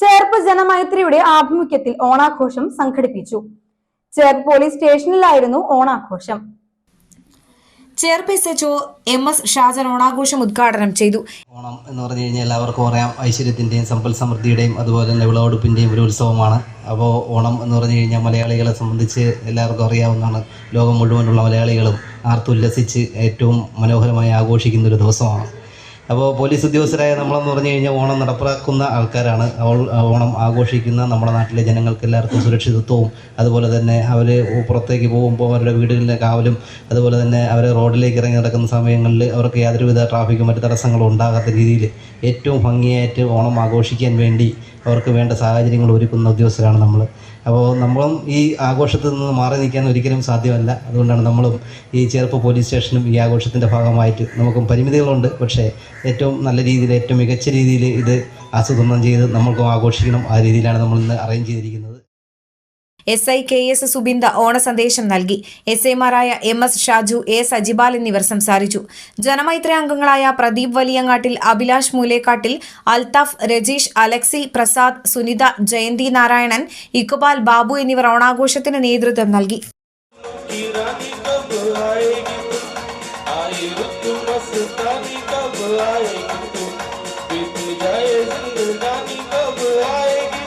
ചേർപ്പ് ജനമൈത്രിയുടെ ആഭിമുഖ്യത്തിൽ ഓണാഘോഷം സംഘടിപ്പിച്ചു. ചേർപ്പ് പോലീസ് സ്റ്റേഷനിലായിരുന്നു ഓണാഘോഷം. Cherpu S H M S Shajan ഓണാഘോഷം ഉദ്ഘാടനം ചെയ്തു. ഓണം എന്ന് പറഞ്ഞു കഴിഞ്ഞാൽ എല്ലാവർക്കും അറിയാം. ഐശ്വര്യത്തിന്റെയും സമ്പൽ സമൃദ്ധിയുടെയും അതുപോലെ തന്നെ വിളവെടുപ്പിന്റെയും ഒരു ഉത്സവമാണ്. അപ്പോൾ ഓണം എന്ന് പറഞ്ഞു കഴിഞ്ഞാൽ മലയാളികളെ സംബന്ധിച്ച് എല്ലാവർക്കും അറിയാവുന്നതാണ്. ലോകം മുഴുവനുള്ള മലയാളികളും ആർത്തുല്ലസിച്ച് ഏറ്റവും മനോഹരമായി ആഘോഷിക്കുന്ന ഒരു ദിവസമാണ്. അപ്പോൾ പോലീസ് ഉദ്യോഗസ്ഥരായ നമ്മളെന്ന് പറഞ്ഞു കഴിഞ്ഞാൽ ഓണം നടപ്പിലാക്കുന്ന ആൾക്കാരാണ്. ഓണം ആഘോഷിക്കുന്ന നമ്മുടെ നാട്ടിലെ ജനങ്ങൾക്ക് എല്ലാവർക്കും സുരക്ഷിതത്വവും അതുപോലെ തന്നെ അവർ പുറത്തേക്ക് പോകുമ്പോൾ അവരുടെ വീടുകളിലെ കാവലും അതുപോലെ തന്നെ അവർ റോഡിലേക്ക് ഇറങ്ങി നടക്കുന്ന സമയങ്ങളിൽ അവർക്ക് യാതൊരുവിധ ട്രാഫിക്കും മറ്റു തടസ്സങ്ങളും ഉണ്ടാകാത്ത രീതിയിൽ ഏറ്റവും ഭംഗിയായിട്ട് ഓണം ആഘോഷിക്കാൻ വേണ്ടി അവർക്ക് വേണ്ട സാഹചര്യങ്ങൾ ഒരുക്കുന്ന ഉദ്യോഗസ്ഥരാണ് നമ്മൾ അപ്പോൾ നമ്മളും ഈ ആഘോഷത്തിൽ നിന്ന് മാറി നിൽക്കാൻ ഒരിക്കലും സാധ്യമല്ല. അതുകൊണ്ടാണ് നമ്മളും ഈ ചേർപ്പ് പോലീസ് സ്റ്റേഷനും ഈ ആഘോഷത്തിന്റെ ഭാഗമായിട്ട് നമുക്കും പരിമിതികളുണ്ട്. പക്ഷേ ഏറ്റവും നല്ല രീതിയിൽ ഏറ്റവും മികച്ച രീതിയിൽ ഇത് ആസൂത്രണം ചെയ്ത് നമ്മൾക്കും ആഘോഷിക്കണം. ആ രീതിയിലാണ് നമ്മൾ ഇന്ന് അറേഞ്ച് ചെയ്തിരിക്കുന്നത്. S I K S Subinda ഓണ സന്ദേശം നൽകി എസ് ഐമാരായ M S Shaju A Sajibal എന്നിവർ സംസാരിച്ചു ജനമൈത്രി അംഗങ്ങളായ പ്രദീപ് വലിയങ്ങാട്ടിൽ അഭിലാഷ് മൂലേക്കാട്ടിൽ അൽതാഫ് രജീഷ് അലക്സി പ്രസാദ് സുനിത ജയന്തി നാരായണൻ ഇക്ബാൽ ബാബു എന്നിവർ ഓണാഘോഷത്തിന് നേതൃത്വം നൽകി की रानी कब आएगी तू आई रुत मस्तानी कब आएगी तू बीत जाए जिंदगानी कब आएगी